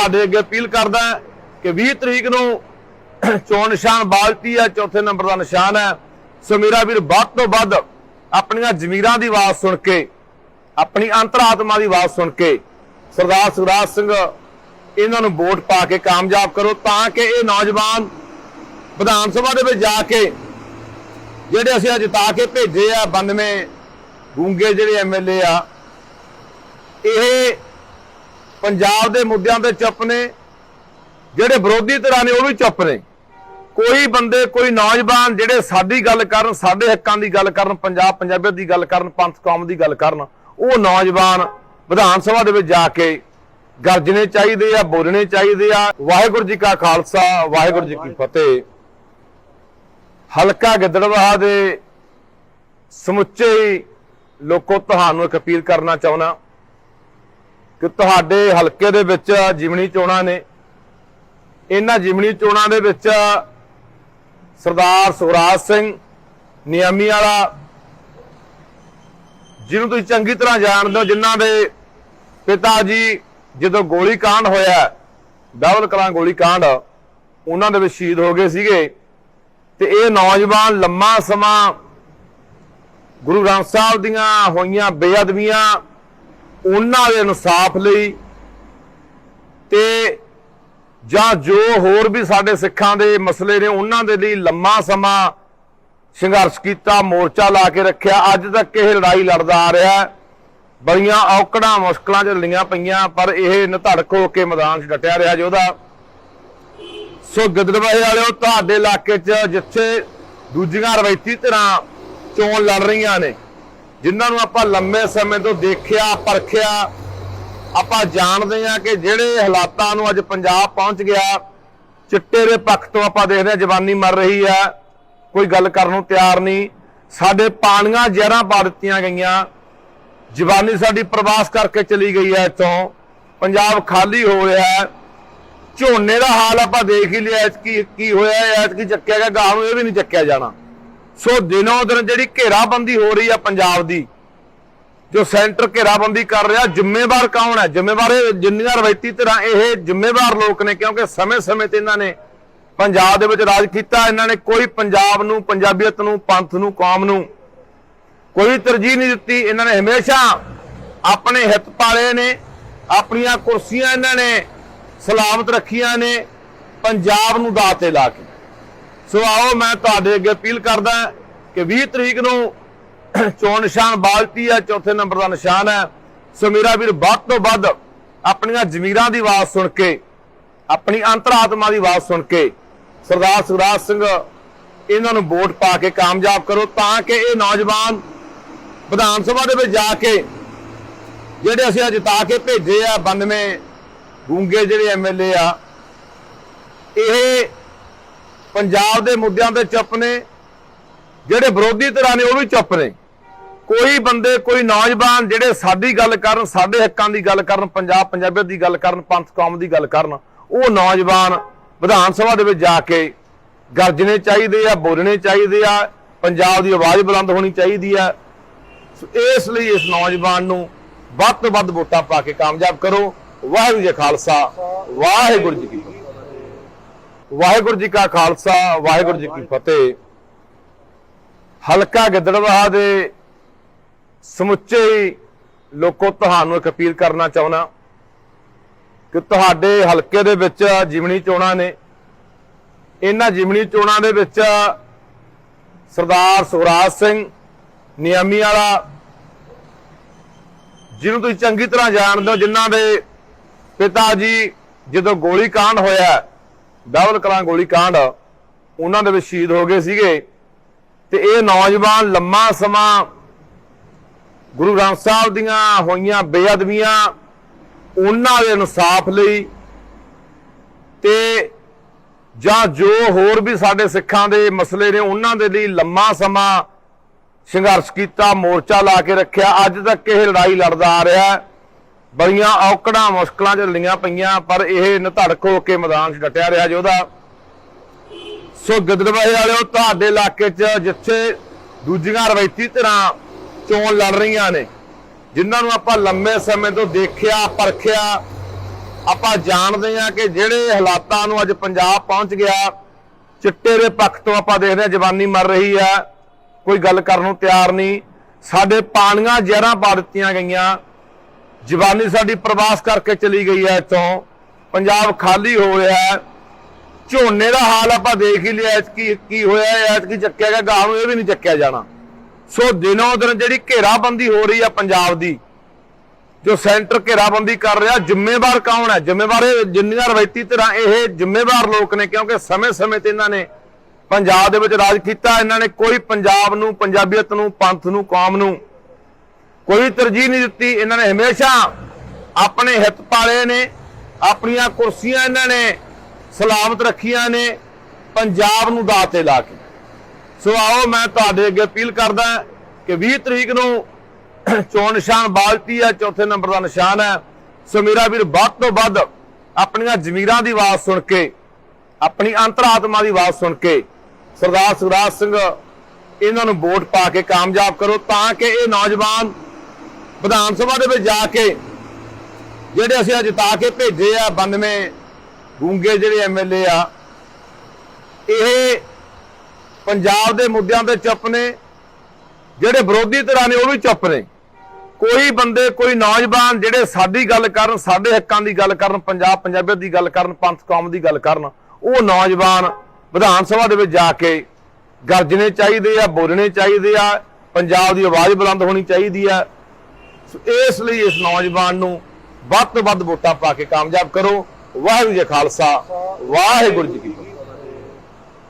ਤੁਹਾਡੇ ਅੱਗੇ ਅਪੀਲ ਕਰਦਾ ਕਿ 20 ਤਰੀਕ ਨੂੰ ਚੋਣ ਨਿਸ਼ਾਨ ਬਾਲਟੀ ਹੈ, ਚੌਥੇ ਨੰਬਰ ਦਾ ਨਿਸ਼ਾਨ ਹੈ। ਸੋ ਮੇਰਾ ਵੀਰ, ਵੱਧ ਤੋਂ ਵੱਧ ਆਪਣੀਆਂ ਜ਼ਮੀਰਾਂ ਦੀ ਆਵਾਜ਼ ਸੁਣ ਕੇ, ਆਪਣੀ ਅੰਤਰਾਤਮਾ ਦੀ ਆਵਾਜ਼ ਸੁਣ ਕੇ ਸਰਦਾਰ ਸੁਰਾਜ ਸਿੰਘ, ਇਹਨਾਂ ਨੂੰ ਵੋਟ ਪਾ ਕੇ ਕਾਮਯਾਬ ਕਰੋ ਤਾਂ ਕਿ ਇਹ ਨੌਜਵਾਨ ਵਿਧਾਨ ਸਭਾ ਦੇ ਵਿੱਚ ਜਾ ਕੇ, ਜਿਹੜੇ ਅਸੀਂ ਅੱਜ ਜਿਤਾ ਕੇ ਭੇਜੇ ਆ 92 ਗੂੰਗੇ ਜਿਹੜੇ ਐਮਐਲਏ ਆ, ਇਹ ਪੰਜਾਬ ਦੇ ਮੁੱਦਿਆਂ ਤੇ ਚੁੱਪ ਨੇ, ਜਿਹੜੇ ਵਿਰੋਧੀ ਧਿਰਾਂ ਨੇ ਉਹ ਵੀ ਚੁੱਪ ਨੇ। ਕੋਈ ਬੰਦੇ, ਕੋਈ ਨੌਜਵਾਨ ਜਿਹੜੇ ਸਾਡੀ ਗੱਲ ਕਰਨ, ਸਾਡੇ ਹੱਕਾਂ ਦੀ ਗੱਲ ਕਰਨ, ਪੰਜਾਬ ਪੰਜਾਬੀਅਤ ਦੀ ਗੱਲ ਕਰਨ, ਪੰਥ ਕੌਮ ਦੀ ਗੱਲ ਕਰਨ, ਉਹ ਨੌਜਵਾਨ ਵਿਧਾਨ ਸਭਾ ਦੇ ਵਿੱਚ ਜਾ ਕੇ ਗਰਜਣੇ ਚਾਹੀਦੇ ਆ, ਬੋਲਣੇ ਚਾਹੀਦੇ ਆ। ਵਾਹਿਗੁਰੂ ਜੀ ਕਾ ਖਾਲਸਾ, ਵਾਹਿਗੁਰੂ ਜੀ ਕੀ ਫਤਿਹ। ਹਲਕਾ ਗਿੱਦੜਵਾਹਾ ਦੇ ਸਮੁੱਚੇ ਹੀ ਲੋਕੋ, ਤੁਹਾਨੂੰ ਇੱਕ ਅਪੀਲ ਕਰਨਾ ਚਾਹੁੰਦਾ। ਕਿ ਤੁਹਾਡੇ ਹਲਕੇ ਦੇ ਵਿੱਚ ਜਿਮਣੀ ਚੋਣਾਂ ਨੇ। ਇਹਨਾਂ ਜਿਮਣੀ ਚੋਣਾਂ ਦੇ ਵਿੱਚ ਸਰਦਾਰ ਸੁਖਰਾਜ ਸਿੰਘ ਨਿਯਮੀ ਵਾਲਾ, ਜਿਹਨੂੰ ਤੁਸੀਂ ਚੰਗੀ ਤਰ੍ਹਾਂ ਜਾਣਦੇ ਹੋ, ਜਿਨ੍ਹਾਂ ਦੇ ਪਿਤਾ ਜੀ ਜਦੋਂ ਗੋਲੀ ਕਾਂਡ ਹੋਇਆ ਡਬਲ ਕਲਾਂ ਗੋਲੀ ਕਾਂਡ ਉਹਨਾਂ ਦੇ ਵਿੱਚ ਸ਼ਹੀਦ ਹੋ ਗਏ ਸੀਗੇ। ਤੇ ਇਹ ਨੌਜਵਾਨ ਲੰਮਾ ਸਮਾਂ ਗੁਰੂ ਗ੍ਰੰਥ ਸਾਹਿਬ ਦੀਆਂ ਹੋਈਆਂ ਬੇਅਦਬੀਆਂ ਉਹਨਾਂ ਦੇ ਇਨਸਾਫ ਲਈ ਤੇ ਜਾਂ ਜੋ ਹੋਰ ਵੀ ਸਾਡੇ ਸਿੱਖਾਂ ਦੇ ਮਸਲੇ ਨੇ ਉਹਨਾਂ ਦੇ ਲਈ ਲੰਮਾ ਸਮਾਂ ਸੰਘਰਸ਼ ਕੀਤਾ, ਮੋਰਚਾ ਲਾ ਕੇ ਰੱਖਿਆ। ਅੱਜ ਤੱਕ ਇਹ ਲੜਾਈ ਲੜਦਾ ਆ ਰਿਹਾ ਬੜੀਆਂ ਔਕੜਾਂ, ਮੁਸ਼ਕਲਾਂ ਚ ਪਈਆਂ, ਪਰ ਇਹ ਨਿਧੜਕ ਹੋ ਕੇ ਮੈਦਾਨ 'ਚ ਡਟਿਆ ਰਿਹਾ ਜੀ ਉਹਦਾ। ਸੋ ਗਿੱਦੜਬਾਹੇ ਵਾਲਿਓ, ਤੁਹਾਡੇ ਇਲਾਕੇ 'ਚ ਜਿੱਥੇ ਦੂਜੀਆਂ ਰਵਾਇਤੀ ਤਰ੍ਹਾਂ ਚੋਣ ਲੜ ਰਹੀਆਂ ਨੇ ਜਿਨ੍ਹਾਂ ਨੂੰ ਆਪਾਂ ਲੰਮੇ ਸਮੇਂ ਤੋਂ ਦੇਖਿਆ, ਪਰਖਿਆ, ਆਪਾਂ ਜਾਣਦੇ ਹਾਂ ਕਿ ਜਿਹੜੇ ਹਾਲਾਤਾਂ ਨੂੰ ਅੱਜ ਪੰਜਾਬ ਪਹੁੰਚ ਗਿਆ, ਚਿੱਟੇ ਦੇ ਪੱਖ ਤੋਂ ਆਪਾਂ ਦੇਖਦੇ ਹਾਂ, ਜਵਾਨੀ ਮਰ ਰਹੀ ਹੈ, ਕੋਈ ਗੱਲ ਕਰਨ ਨੂੰ ਤਿਆਰ ਨਹੀਂ। ਸਾਡੇ ਪਾਣੀਆਂ ਜ਼ਹਿਰਾਂ ਪਾ ਦਿੱਤੀਆਂ ਗਈਆਂ। ਜਵਾਨੀ ਸਾਡੀ ਪ੍ਰਵਾਸ ਕਰਕੇ ਚਲੀ ਗਈ ਹੈ ਇੱਥੋਂ। ਪੰਜਾਬ ਖਾਲੀ ਹੋ ਰਿਹਾ ਹੈ। ਝੋਨੇ ਦਾ ਹਾਲ ਆਪਾਂ ਦੇਖ ਹੀ ਲਿਆ ਕੀ ਕੀ ਹੋਇਆ ਐਤ ਕੀ ਚੱਕਿਆ ਗਿਆ, ਗਾਹ ਨੂੰ ਇਹ ਵੀ ਨਹੀਂ ਚੱਕਿਆ ਜਾਣਾ। ਸੋ ਦਿਨੋਂ ਦਿਨ ਜਿਹੜੀ ਘੇਰਾਬੰਦੀ ਹੋ ਰਹੀ ਆ ਪੰਜਾਬ ਦੀ, ਜੋ ਸੈਂਟਰ ਘੇਰਾਬੰਦੀ ਕਰ ਰਿਹਾ, ਜ਼ਿੰਮੇਵਾਰ ਕੌਣ ਹੈ? ਜ਼ਿੰਮੇਵਾਰ ਇਹ ਜਿੰਨੀਆਂ ਰਵਾਇਤੀ ਤਰ੍ਹਾਂ ਇਹ ਜ਼ਿੰਮੇਵਾਰ ਲੋਕ ਨੇ, ਕਿਉਂਕਿ ਸਮੇਂ-ਸਮੇਂ ਤੇ ਇਹਨਾਂ ਨੇ ਪੰਜਾਬ ਦੇ ਵਿੱਚ ਰਾਜ ਕੀਤਾ, ਇਹਨਾਂ ਨੇ ਕੋਈ ਪੰਜਾਬ ਨੂੰ, ਪੰਜਾਬੀਅਤ ਨੂੰ, ਪੰਥ ਨੂੰ, ਕੌਮ ਨੂੰ ਕੋਈ ਤਰਜੀਹ ਨਹੀਂ ਦਿੱਤੀ। ਇਹਨਾਂ ਨੇ ਹਮੇਸ਼ਾ ਆਪਣੇ ਹਿੱਤ ਪਾਲੇ ਨੇ, ਆਪਣੀਆਂ ਕੁਰਸੀਆਂ ਇਹਨਾਂ ਨੇ ਸਲਾਮਤ ਰੱਖੀਆਂ ਨੇ, ਪੰਜਾਬ ਨੂੰ ਦਾਅ ਤੇ ਲਾ ਕੇ। ਸੋ ਆਓ ਮੈਂ ਤੁਹਾਡੇ ਅੱਗੇ ਅਪੀਲ ਕਰਦਾ ਕਿ 20 ਤਰੀਕ ਨੂੰ ਚੋਣ ਨਿਸ਼ਾਨ ਬਾਲਟੀ ਹੈ, ਚੌਥੇ ਨੰਬਰ ਦਾ ਨਿਸ਼ਾਨ ਹੈ। ਸੋ ਮੇਰਾ ਵੀਰ, ਵੱਧ ਤੋਂ ਵੱਧ ਆਪਣੀਆਂ ਜ਼ਮੀਰਾਂ ਦੀ ਆਵਾਜ਼ ਸੁਣ ਕੇ, ਆਪਣੀ ਅੰਤਰਾਤਮਾ ਦੀ ਆਵਾਜ਼ ਸੁਣ ਕੇ ਸਰਦਾਰ ਸੁਖਰਾਜ ਸਿੰਘ, ਇਹਨਾਂ ਨੂੰ ਵੋਟ ਪਾ ਕੇ ਕਾਮਯਾਬ ਕਰੋ ਤਾਂ ਕਿ ਇਹ ਨੌਜਵਾਨ ਵਿਧਾਨ ਸਭਾ ਦੇ ਵਿੱਚ ਜਾ ਕੇ, ਜਿਹੜੇ ਅਸੀਂ ਅੱਜ ਜਿਤਾ ਕੇ ਭੇਜੇ ਆ 92 ਗੂੰਗੇ ਜਿਹੜੇ ਐਮਐਲਏ ਆ, ਇਹ ਪੰਜਾਬ ਦੇ ਮੁੱਦਿਆਂ ਤੇ ਚੁੱਪ ਨੇ, ਜਿਹੜੇ ਵਿਰੋਧੀ ਧਿਰਾਂ ਨੇ ਉਹ ਵੀ ਚੁੱਪ ਨੇ। ਕੋਈ ਬੰਦੇ, ਕੋਈ ਨੌਜਵਾਨ ਜਿਹੜੇ ਸਾਡੀ ਗੱਲ ਕਰਨ, ਸਾਡੇ ਹੱਕਾਂ ਦੀ ਗੱਲ ਕਰਨ, ਪੰਜਾਬ ਪੰਜਾਬੀਅਤ ਦੀ ਗੱਲ ਕਰਨ, ਪੰਥ ਕੌਮ ਦੀ ਗੱਲ ਕਰਨ, ਉਹ ਨੌਜਵਾਨ ਵਿਧਾਨ ਸਭਾ ਦੇ ਵਿੱਚ ਜਾ ਕੇ ਗਰਜਣੇ ਚਾਹੀਦੇ ਆ, ਬੋਲਣੇ ਚਾਹੀਦੇ ਆ, ਪੰਜਾਬ ਦੀ ਆਵਾਜ਼ ਬੁਲੰਦ ਹੋਣੀ ਚਾਹੀਦੀ ਆ। ਇਸ ਲਈ ਇਸ ਨੌਜਵਾਨ ਨੂੰ ਵੱਧ ਤੋਂ ਵੱਧ ਵੋਟਾਂ ਪਾ ਕੇ ਕਾਮਯਾਬ ਕਰੋ। ਵਾਹਿਗੁਰੂ ਜੀ ਖਾਲਸਾ, ਵਾਹਿਗੁਰੂ ਜੀ ਵਾਹਿਗੁਰੂ ਜੀ ਕਾ ਖਾਲਸਾ, ਵਾਹਿਗੁਰੂ ਜੀ ਕੀ ਫਤਿਹ। ਹਲਕਾ ਗਿੱਦੜਵਾਹ ਦੇ ਸਮੁੱਚੇ ਹੀ ਲੋਕੋ ਤੁਹਾਨੂੰ ਇੱਕ ਅਪੀਲ ਕਰਨਾ ਚਾਹੁੰਦਾ ਕਿ ਤੁਹਾਡੇ ਹਲਕੇ ਦੇ ਵਿੱਚ ਜਿਮਣੀ ਚੋਣਾਂ ਨੇ। ਇਹਨਾਂ ਜਿਮਣੀ ਚੋਣਾਂ ਦੇ ਵਿੱਚ ਸਰਦਾਰ ਸੁਖਰਾਜ ਸਿੰਘ ਨਿਯਮੀ ਵਾਲਾ, ਜਿਹਨੂੰ ਤੁਸੀਂ ਚੰਗੀ ਤਰ੍ਹਾਂ ਜਾਣਦੇ ਹੋ, ਜਿਨ੍ਹਾਂ ਦੇ ਪਿਤਾ ਜੀ ਜਦੋਂ ਗੋਲੀ ਕਾਂਡ ਹੋਇਆ ਡਬਲ ਕਲਾਂ ਗੋਲੀ ਕਾਂਡ, ਉਹਨਾਂ ਦੇ ਵਿੱਚ ਸ਼ਹੀਦ ਹੋ ਗਏ ਸੀਗੇ ਤੇ ਇਹ ਨੌਜਵਾਨ ਲੰਮਾ ਸਮਾਂ ਗੁਰੂ ਗ੍ਰੰਥ ਸਾਹਿਬ ਦੀਆਂ ਹੋਈਆਂ ਬੇਅਦਬੀਆਂ, ਉਹਨਾਂ ਦੇ ਇਨਸਾਫ ਲਈ ਤੇ ਜਾਂ ਜੋ ਹੋਰ ਵੀ ਸਾਡੇ ਸਿੱਖਾਂ ਦੇ ਮਸਲੇ ਨੇ, ਉਹਨਾਂ ਦੇ ਲਈ ਲੰਮਾ ਸਮਾਂ ਸੰਘਰਸ਼ ਕੀਤਾ, ਮੋਰਚਾ ਲਾ ਕੇ ਰੱਖਿਆ ਅੱਜ ਤੱਕ ਇਹ ਲੜਾਈ ਲੜਦਾ ਆ ਰਿਹਾ ਹੈ। ਬੜੀਆਂ ਔਕੜਾਂ ਮੁਸ਼ਕਲਾਂ ਚ ਪਈਆਂ, ਪਰ ਇਹ ਨਿਧੜਕ ਹੋ ਕੇ ਮੈਦਾਨ 'ਚ ਡਟਿਆ ਰਿਹਾ ਜੀ ਉਹਦਾ। ਸੋ ਗਿੱਦੜਬਾਹੇ ਵਾਲਿਓ, ਤੁਹਾਡੇ ਇਲਾਕੇ 'ਚ ਜਿੱਥੇ ਦੂਜੀਆਂ ਰਵਾਇਤੀ ਤਰ੍ਹਾਂ ਚੋਣ ਲੜ ਰਹੀਆਂ ਨੇ, ਜਿਨ੍ਹਾਂ ਨੂੰ ਆਪਾਂ ਲੰਮੇ ਸਮੇਂ ਤੋਂ ਦੇਖਿਆ, ਪਰਖਿਆ, ਆਪਾਂ ਜਾਣਦੇ ਹਾਂ ਕਿ ਜਿਹੜੇ ਹਾਲਾਤਾਂ ਨੂੰ ਅੱਜ ਪੰਜਾਬ ਪਹੁੰਚ ਗਿਆ, ਚਿੱਟੇ ਦੇ ਪੱਖ ਤੋਂ ਆਪਾਂ ਦੇਖਦੇ ਹਾਂ, ਜਵਾਨੀ ਮਰ ਰਹੀ ਹੈ, ਕੋਈ ਗੱਲ ਕਰਨ ਨੂੰ ਤਿਆਰ ਨਹੀਂ। ਸਾਡੇ ਪਾਣੀਆਂ ਜ਼ਹਿਰਾਂ ਪਾ ਦਿੱਤੀਆਂ ਗਈਆਂ। ਜਵਾਨੀ ਸਾਡੀ ਪ੍ਰਵਾਸ ਕਰਕੇ ਚਲੀ ਗਈ ਹੈ ਇੱਥੋਂ। ਪੰਜਾਬ ਖਾਲੀ ਹੋ ਰਿਹਾ ਹੈ। ਝੋਨੇ ਦਾ ਹਾਲ ਆਪਾਂ ਦੇਖ ਹੀ ਲਿਆ, ਐਤਕੀ ਕੀ ਹੋਇਆ, ਐਤਕੀ ਚੱਕਿਆ ਗਿਆ, ਗਾਹ ਨੂੰ ਇਹ ਵੀ ਨਹੀਂ ਚੱਕਿਆ ਜਾਣਾ। ਸੋ ਦਿਨੋਂ ਦਿਨ ਜਿਹੜੀ ਘੇਰਾਬੰਦੀ ਹੋ ਰਹੀ ਹੈ ਪੰਜਾਬ ਦੀ, ਜੋ ਸੈਂਟਰ ਘੇਰਾਬੰਦੀ ਕਰ ਰਿਹਾ, ਜ਼ਿੰਮੇਵਾਰ ਕੌਣ ਹੈ? ਜ਼ਿੰਮੇਵਾਰ ਜਿੰਨੀਆਂ ਰਵਾਇਤੀ ਤਰ੍ਹਾਂ ਇਹ ਜ਼ਿੰਮੇਵਾਰ ਲੋਕ ਨੇ, ਕਿਉਂਕਿ ਸਮੇਂ-ਸਮੇਂ ਤੇ ਇਹਨਾਂ ਨੇ ਪੰਜਾਬ ਦੇ ਵਿੱਚ ਰਾਜ ਕੀਤਾ। ਇਹਨਾਂ ਨੇ ਕੋਈ ਪੰਜਾਬ ਨੂੰ, ਪੰਜਾਬੀਅਤ ਨੂੰ, ਪੰਥ ਨੂੰ, ਕੌਮ ਨੂੰ ਕੋਈ ਤਰਜੀਹ ਨਹੀਂ ਦਿੱਤੀ, ਇਹਨਾਂ ਨੇ ਹਮੇਸ਼ਾ ਆਪਣੇ ਹਿੱਤ ਪਾਲੇ ਨੇ, ਆਪਣੀਆਂ ਕੁਰਸੀਆਂ ਇਹਨਾਂ ਨੇ ਸਲਾਮਤ ਰੱਖੀਆਂ ਨੇ, ਪੰਜਾਬ ਨੂੰ ਦਾਅ ਤੇ ਲਾ ਕੇ। ਸੋ ਆਓ ਮੈਂ ਤੁਹਾਡੇ ਅੱਗੇ ਅਪੀਲ ਕਰਦਾ ਕਿ 20 ਤਰੀਕ ਨੂੰ ਚੋਣ ਨਿਸ਼ਾਨ ਬਾਲਟੀ ਹੈ, ਚੌਥੇ ਨੰਬਰ ਦਾ ਨਿਸ਼ਾਨ ਹੈ। ਸੋ ਮੇਰਾ ਵੀਰ, ਵੱਧ ਤੋਂ ਵੱਧ ਆਪਣੀਆਂ ਜ਼ਮੀਰਾਂ ਦੀ ਆਵਾਜ਼ ਸੁਣ ਕੇ, ਆਪਣੀ ਅੰਤਰਾਤਮਾ ਦੀ ਆਵਾਜ਼ ਸੁਣ ਕੇ ਸਰਦਾਰ ਸੁਖਰਾਜ ਸਿੰਘ, ਇਹਨਾਂ ਨੂੰ ਵੋਟ ਪਾ ਕੇ ਕਾਮਯਾਬ ਕਰੋ ਤਾਂ ਕਿ ਇਹ ਨੌਜਵਾਨ ਵਿਧਾਨ ਸਭਾ ਦੇ ਵਿੱਚ ਜਾ ਕੇ ਜਿਹੜੇ ਅਸੀਂ ਅੱਜ ਜਿਤਾ ਕੇ ਭੇਜੇ ਆ 92 ਗੂੰਗੇ ਜਿਹੜੇ ਐਮਐਲਏ ਆ, ਇਹ ਪੰਜਾਬ ਦੇ ਮੁੱਦਿਆਂ ਤੇ ਚੁੱਪ ਨੇ, ਜਿਹੜੇ ਵਿਰੋਧੀ ਧਿਰਾਂ ਨੇ ਉਹ ਵੀ ਚੁੱਪ ਨੇ। ਕੋਈ ਬੰਦੇ, ਕੋਈ ਨੌਜਵਾਨ ਜਿਹੜੇ ਸਾਡੀ ਗੱਲ ਕਰਨ, ਸਾਡੇ ਹੱਕਾਂ ਦੀ ਗੱਲ ਕਰਨ, ਪੰਜਾਬ ਪੰਜਾਬੀਅਤ ਦੀ ਗੱਲ ਕਰਨ, ਪੰਥ ਕੌਮ ਦੀ ਗੱਲ ਕਰਨ, ਉਹ ਨੌਜਵਾਨ ਵਿਧਾਨ ਸਭਾ ਦੇ ਵਿੱਚ ਜਾ ਕੇ ਗਰਜਣੇ ਚਾਹੀਦੇ ਆ, ਬੋਲਣੇ ਚਾਹੀਦੇ ਆ, ਪੰਜਾਬ ਦੀ ਆਵਾਜ਼ ਬੁਲੰਦ ਹੋਣੀ ਚਾਹੀਦੀ ਆ ਇਸ ਲਈ ਇਸ ਨੌਜਵਾਨ ਨੂੰ ਵੱਧ ਤੋਂ ਵੱਧ ਵੋਟਾਂ ਪਾ ਕੇ ਕਾਮਯਾਬ ਕਰੋ। ਵਾਹਿਗੁਰੂ ਜੀ ਖਾਲਸਾ, ਵਾਹਿਗੁਰੂ ਜੀ ਕੀ